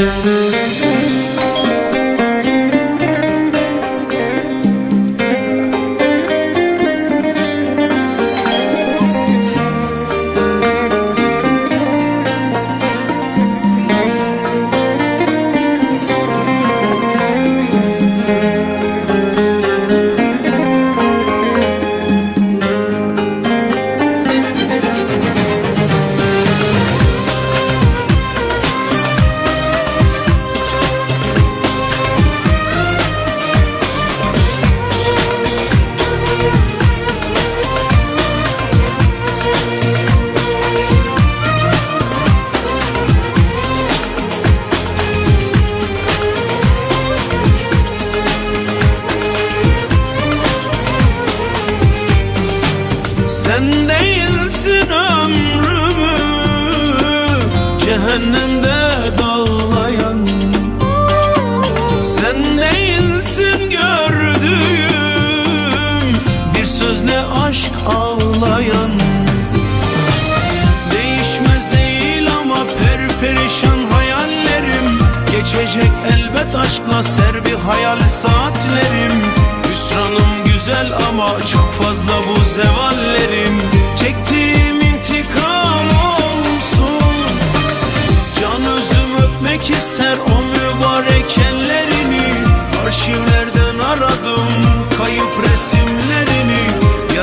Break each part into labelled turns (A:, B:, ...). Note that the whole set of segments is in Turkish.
A: Thank you. Cehennemde dağlayan. Sen değilsin gördüğüm bir sözle aşk ağlayan. Değişmez değil ama perperişan hayallerim. Geçecek elbet aşkla ser bir hayal saatlerim. Hüsranım güzel ama çok fazla bu zevallerim. Çektiğim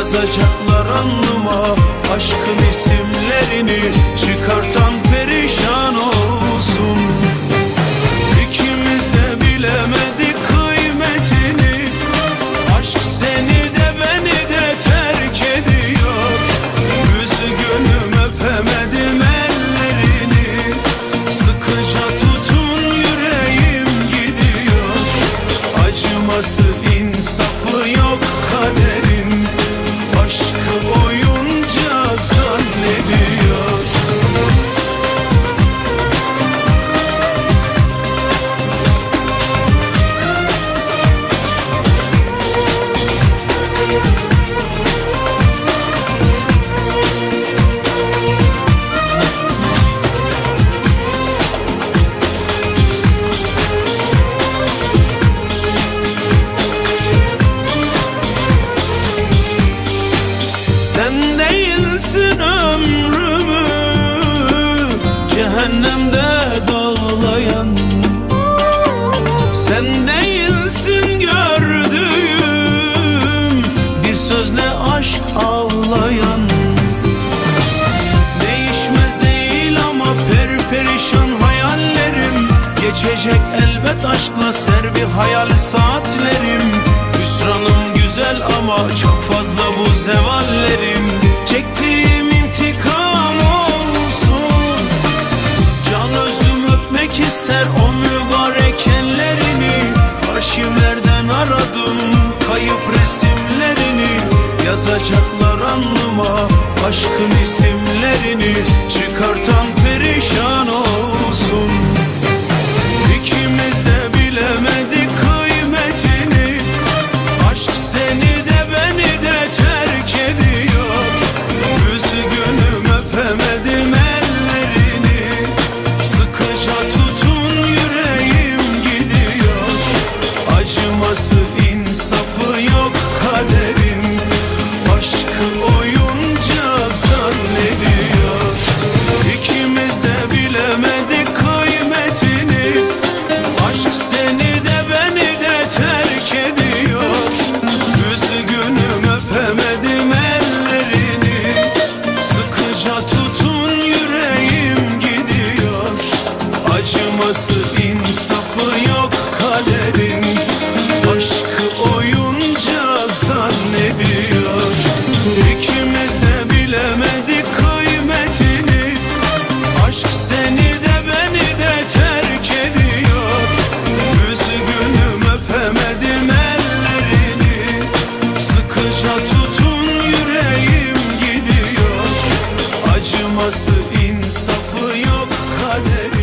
A: Yazacaklar alnıma aşkın isimlerini Çıkartan perişan olsun. İkimiz de bilemedik kıymetini Aşk seni de beni de terk ediyor. Üzgünüm öpemedim ellerini Sıkıca tutun yüreğim gidiyor. Acıması insafı yok kaderin perperişan hayallerim. Geçecek elbet aşkla ser bir hayal saatlerim. Hüsranım güzel ama çok fazla bu zevallerim. Çektiğim intikam olsun. Can özüm öpmek ister o mübarek ellerini. Arşivlerden aradım kayıp resimlerini. Yazacaklar alnıma aşkın isimlerini Çıkartan perişan olsun Vefası insafı yok kaderin Aşkı oyuncak zannediyor. İkimiz de bilemedik kıymetini. Aşk seni de beni de terk ediyor. Üzgünüm öpemedim ellerini. Sıkıca tutun yüreğim gidiyor. Acıması insafı yok kaderin